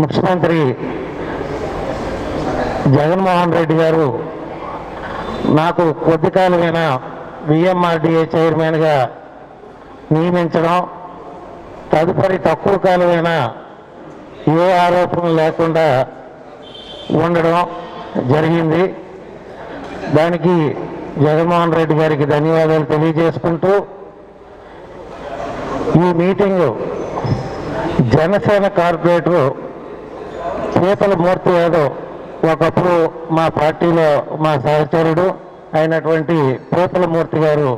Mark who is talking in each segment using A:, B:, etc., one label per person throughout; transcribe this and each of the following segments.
A: ముఖ్యమంత్రి జగన్మోహన్ రెడ్డి గారు నాకు కొద్ది కాలమైన విఎంఆర్డిఏ చైర్మన్గా నియమించడం తదుపరి తక్కువ కాలమైన ఏ ఆరోపణలు లేకుండా ఉండడం జరిగింది. దానికి జగన్మోహన్ రెడ్డి గారికి ధన్యవాదాలు తెలియజేసుకుంటూ ఈ మీటింగు జనసేన కార్పొరేటర్ చేపల మూర్తి యాదవ్ ఒకప్పుడు మా పార్టీలో మా సహచరుడు అయినటువంటి మూర్తి గారు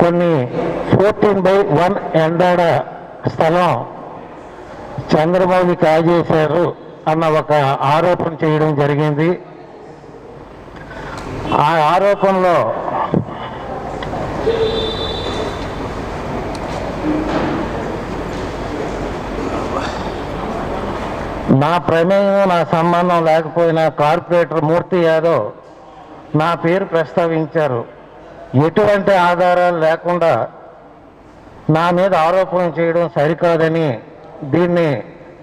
A: కొన్ని ఫోర్టీన్ బై వన్ ఎండాడ స్థలం చంద్రబాబు కాజేశారు అన్న ఒక ఆరోపణ చేయడం జరిగింది. ఆ ఆరోపణలో నా ప్రమేయం నా సంబంధం లేకపోయినా కార్పొరేటర్ మూర్తి యాదవ్ నా పేరు ప్రస్తావించారు. ఎటువంటి ఆధారాలు లేకుండా నా మీద ఆరోపణ చేయడం సరికాదని దీన్ని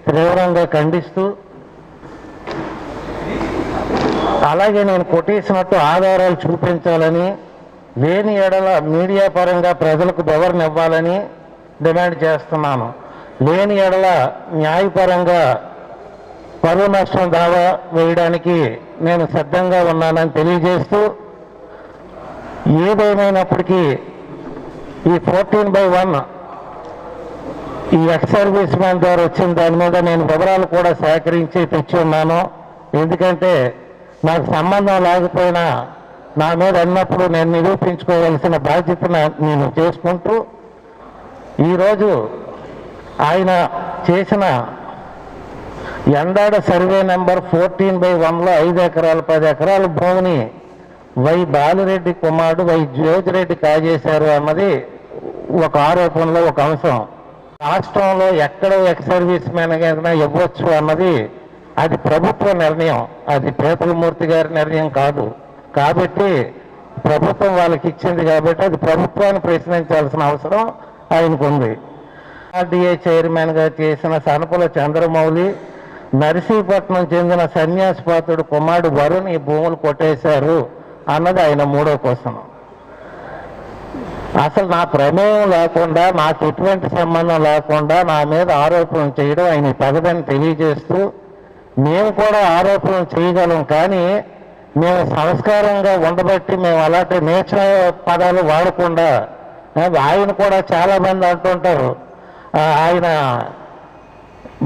A: తీవ్రంగా ఖండిస్తూ అలాగే నేను కొట్టేసినట్టు ఆధారాలు చూపించాలని లేని ఎడల మీడియా పరంగా ప్రజలకు బెవరనివ్వాలని డిమాండ్ చేస్తున్నాను. లేని ఎడల న్యాయపరంగా పరువు నష్టం దావా వేయడానికి నేను సిద్ధంగా ఉన్నానని తెలియజేస్తూ ఏదేమైనప్పటికీ ఈ ఫోర్టీన్ బై వన్ ఈ ఎక్స్ సర్వీస్ మ్యాన్ ద్వారా వచ్చిన దాని మీద నేను వివరాలు కూడా సేకరించి తెచ్చి ఉన్నాను. ఎందుకంటే నాకు సంబంధం లేకపోయినా నా మీద అన్నప్పుడు నేను నిరూపించుకోవాల్సిన బాధ్యతను నేను చేసుకుంటూ ఈరోజు ఆయన చేసిన Endada survey number fourteen by వన్లో ఐదు ఎకరాలు పది ఎకరాల భూమిని వై బాలిరెడ్డి కుమారుడు వై జ్యోతిరెడ్డి కాజేశారు అన్నది ఒక ఆరోపణలో ఒక అంశం. రాష్ట్రంలో ఎక్కడ ఎక్స్ సర్వీస్ మ్యాన్ ఇవ్వచ్చు అన్నది అది ప్రభుత్వ నిర్ణయం. అది పేపలమూర్తి గారి నిర్ణయం కాదు. కాబట్టి ప్రభుత్వం వాళ్ళకి ఇచ్చింది కాబట్టి అది ప్రభుత్వాన్ని ప్రశ్నించాల్సిన అవసరం. ఆయనకు ఉంది ఆర్డీఏ చైర్మన్గా చేసిన సనపుల చంద్రమౌళి నర్సీపట్నం చెందిన సన్యాసిపాతుడు కుమారుడు వరుణ్ ఈ భూములు కొట్టేశారు అన్నది ఆయన మూడో కోసం అసలు నా ప్రమేయం లేకుండా నాకు ఎటువంటి సంబంధం లేకుండా నా మీద ఆరోపణలు చేయడం ఆయన తగదని తెలియజేస్తూ మేము కూడా ఆరోపణలు చేయగలం కానీ మేము సంస్కారంగా ఉండబట్టి మేము అలాంటి నేచ పదాలు వాడకుండా ఆయన కూడా చాలా మంది అంటుంటారు. ఆయన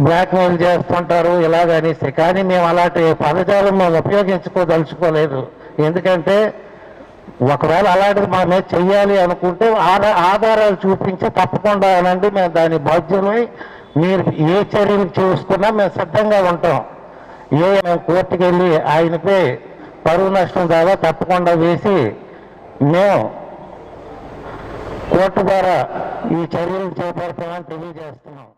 A: బ్లాక్మెయిల్ చేస్తుంటారు ఇలాగనేసి. కానీ మేము అలాంటి పదజాలం మేము ఉపయోగించుకోదలుచుకోలేదు. ఎందుకంటే ఒకవేళ అలాంటిది మా మీద చెయ్యాలి అనుకుంటే ఆధారాలు చూపించి తప్పకుండా అనండి మేము దాని బాధ్యులై మీరు ఏ చర్యలు చూసుకున్నా మేము సిద్ధంగా ఉంటాం. ఏ మేము కోర్టుకు వెళ్ళి ఆయనపై పరువు నష్టం దావా తప్పకుండా వేసి మేము కోర్టు ద్వారా ఈ చర్యలు చేపడతామని తెలియజేస్తున్నాం.